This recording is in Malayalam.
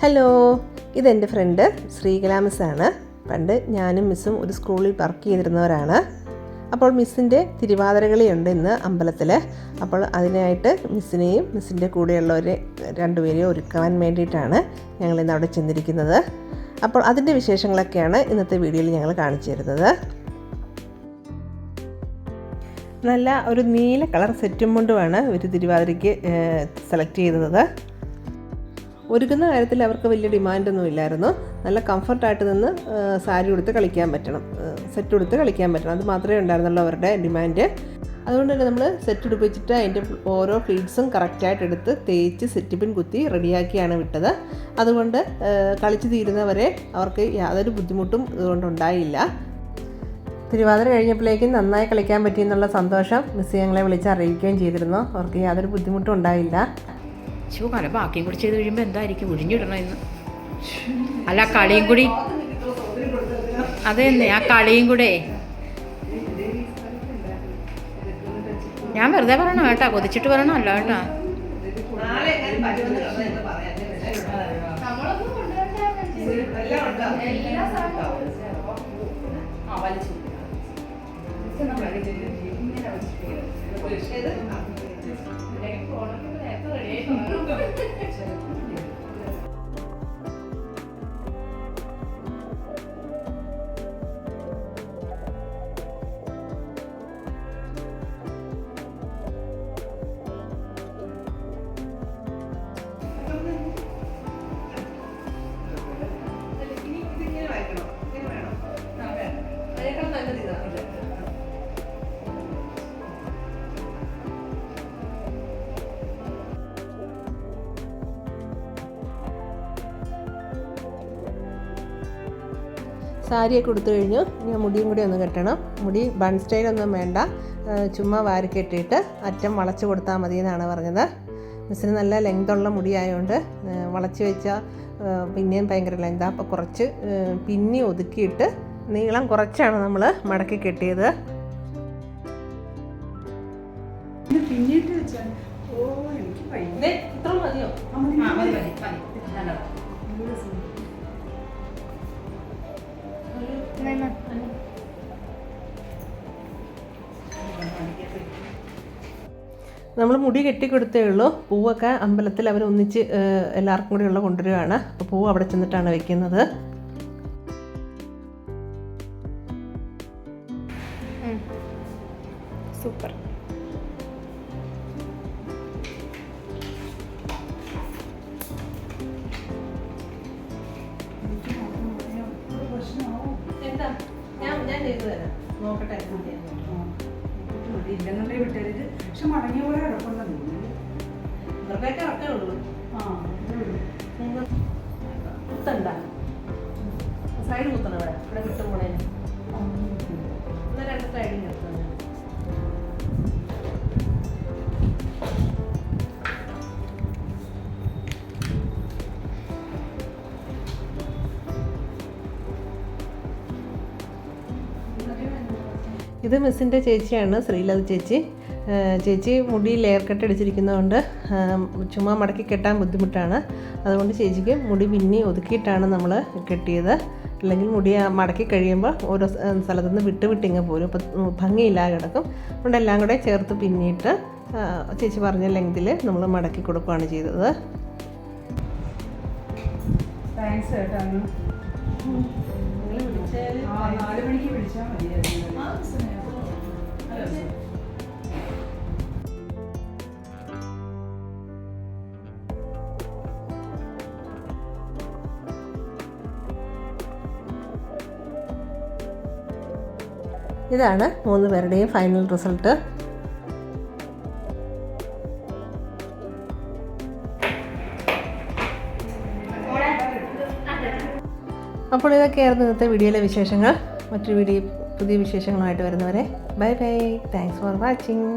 ഹലോ ഇതെന്റെ ഫ്രണ്ട് ശ്രീകലാ മിസ്സാണ് പണ്ട് ഞാനും മിസ്സും ഒരു സ്കൂളിൽ വർക്ക് ചെയ്തിരുന്നവരാണ്. അപ്പോൾ മിസ്സിന്റെ തിരുവാതിരകളിയുണ്ട് ഇന്ന് അമ്പലത്തിൽ അപ്പോൾ അതിനായിട്ട് മിസ്സിനെയും മിസ്സിന്റെ കൂടെയുള്ളവരെ രണ്ടുപേരെയും ഒരുക്കാൻ വേണ്ടിയിട്ടാണ് ഞങ്ങൾ ഇന്ന് അവിടെ ചെന്നിരിക്കുന്നത്. അപ്പോൾ അതിന്റെ വിശേഷങ്ങളൊക്കെയാണ് ഇന്നത്തെ വീഡിയോയിൽ ഞങ്ങൾ കാണിച്ചു തരുന്നത്. നല്ല ഒരു നീല കളർ സെറ്റും കൊണ്ടുമാണ് ഒരു തിരുവാതിരയ്ക്ക് സെലക്ട് ചെയ്തത്. ഒരുക്കുന്ന കാര്യത്തിൽ അവർക്ക് വലിയ ഡിമാൻഡൊന്നും ഇല്ലായിരുന്നു. നല്ല കംഫർട്ടായിട്ട് നിന്ന് സാരി ഉടുത്ത് കളിക്കാൻ പറ്റണം. സെറ്റ് ഉടുത്ത് കളിക്കാൻ പറ്റണം. അത് മാത്രമേ ഉണ്ടായിരുന്നുള്ളൂ അവരുടെ ഡിമാൻഡ്. അതുകൊണ്ട് തന്നെ നമ്മൾ സെറ്റ് ഉടുപ്പിച്ചിട്ട് അതിന്റെ ഓരോ ഫീഡ്സും കറക്റ്റായിട്ട് എടുത്ത് തേച്ച് സെറ്റ് പിൻ കുത്തി റെഡിയാക്കിയാണ് വിട്ടത്. അതുകൊണ്ട് കളിച്ചു തീരുന്നവരെ അവർക്ക് യാതൊരു ബുദ്ധിമുട്ടും ഇതുകൊണ്ടുണ്ടായില്ല തിരുവാതിര കഴിഞ്ഞപ്പോഴേക്കും നന്നായി കളിക്കാൻ പറ്റിയെന്നുള്ള സന്തോഷം മിസ് ഞങ്ങളെ വിളിച്ച് അറിയിക്കുകയും ചെയ്തിരുന്നു. അവർക്ക് യാതൊരു ബുദ്ധിമുട്ടും ഉണ്ടായില്ല. ശിവ കല ബാക്കിയും കൂടി ചെയ്ത് കഴിയുമ്പോൾ എന്തായിരിക്കും? ഒഴിഞ്ഞിടണം ഇന്ന്. അല്ല കളിയും കൂടി അതെന്നെ ആ കളിയും കൂടെ. ഞാൻ വെറുതെ പറയണം കേട്ടാ കൊതിച്ചിട്ട് പറയണം അല്ല കേട്ടാ. സാരിയൊക്കെ കൊടുത്തു കഴിഞ്ഞു. ഇനി മുടിയും കൂടി ഒന്ന് കെട്ടണം. മുടി ബൺ സ്റ്റൈലൊന്നും വേണ്ട. ചുമ്മാ വാരി കെട്ടിയിട്ട് അറ്റം വളച്ച് കൊടുത്താൽ മതി എന്നാണ് പറഞ്ഞത്. മിസ്സിന് നല്ല ലെങ്തുള്ള മുടി ആയതുകൊണ്ട് ആ, വളച്ച് വെച്ചാൽ പിന്നെയും ഭയങ്കര ലെങ്താണ് അപ്പോൾ കുറച്ച് പിന്നി ഒതുക്കിയിട്ട് നീളം കുറച്ചാണ് നമ്മൾ മടക്കി കെട്ടിയത്. പിന്നീട്ട് വെച്ചാൽ ഓ എനിക്ക് ഇത്ര മതിയോ? നമ്മൾ മുടി കെട്ടിക്കൊടുത്തേ ഉള്ളൂ. പൂവൊക്കെ അമ്പലത്തിൽ അവർ ഒന്നിച്ച് എല്ലാവർക്കും കൂടി ഉള്ള കൊണ്ടുവരികയാണ് അപ്പോൾ പൂവ് അവിടെ ചെന്നിട്ടാണ് വെക്കുന്നത്. സൂപ്പർ. എന്താ? ഞാൻ ഞാൻ ചെയ്തു തരാം. നോക്കട്ടെ ഇല്ലെന്നുണ്ടെങ്കിൽ വിട്ടരുത് പക്ഷെ മടങ്ങിയ പോലെ കിടപ്പുണ്ടെന്ന് ഇവർക്കൊക്കെ ഒക്കെ ഉള്ളൂ. ആ. കുത്തണ്ട സൈഡ് കുത്തണം ഇവിടെ. ഇവിടെ വിട്ടു പോണേന് ഇത് മിസ്സിന്റെ ചേച്ചിയാണ് ശ്രീലത ചേച്ചി. ചേച്ചി മുടി ലെയർ കട്ട് അടിച്ചിരിക്കുന്നതുകൊണ്ട് ചുമ്മാ മടക്കി കെട്ടാൻ ബുദ്ധിമുട്ടാണ്. അതുകൊണ്ട് ചേച്ചിക്ക് മുടി പിന്നി ഒതുക്കിയിട്ടാണ് നമ്മൾ കെട്ടിയത്. അല്ലെങ്കിൽ മുടി മടക്കി കഴിയുമ്പോൾ ഓരോ സ്ഥ- സ്ഥലത്തു നിന്ന് വിട്ട് വിട്ടിങ്ങ് പോരും. അപ്പോൾ ഭംഗിയില്ലാതെ കിടക്കും. അതുകൊണ്ട് എല്ലാം കൂടെ ചേർത്ത് പിന്നിയിട്ട് ചേച്ചി പറഞ്ഞ ലെങ്തിൽ നമ്മൾ മടക്കി കൊടുക്കുകയാണ് ചെയ്തത്. താങ്ക്സ് കേട്ടോ അന്ന് ആ നാല് മണിക്ക് വിളിച്ചാൽ മതിയായിരുന്നു ഇതാണ് മൂന്ന് പേരുടെയും ഫൈനൽ റിസൾട്ട് അപ്പോൾ ഇതൊക്കെയായിരുന്നു ഇന്നത്തെ വീഡിയോയിലെ വിശേഷങ്ങൾ. മറ്റൊരു വീഡിയോ പുതിയ വിശേഷങ്ങളുമായിട്ട് വരുന്നവരെ. Bye bye. Thanks for watching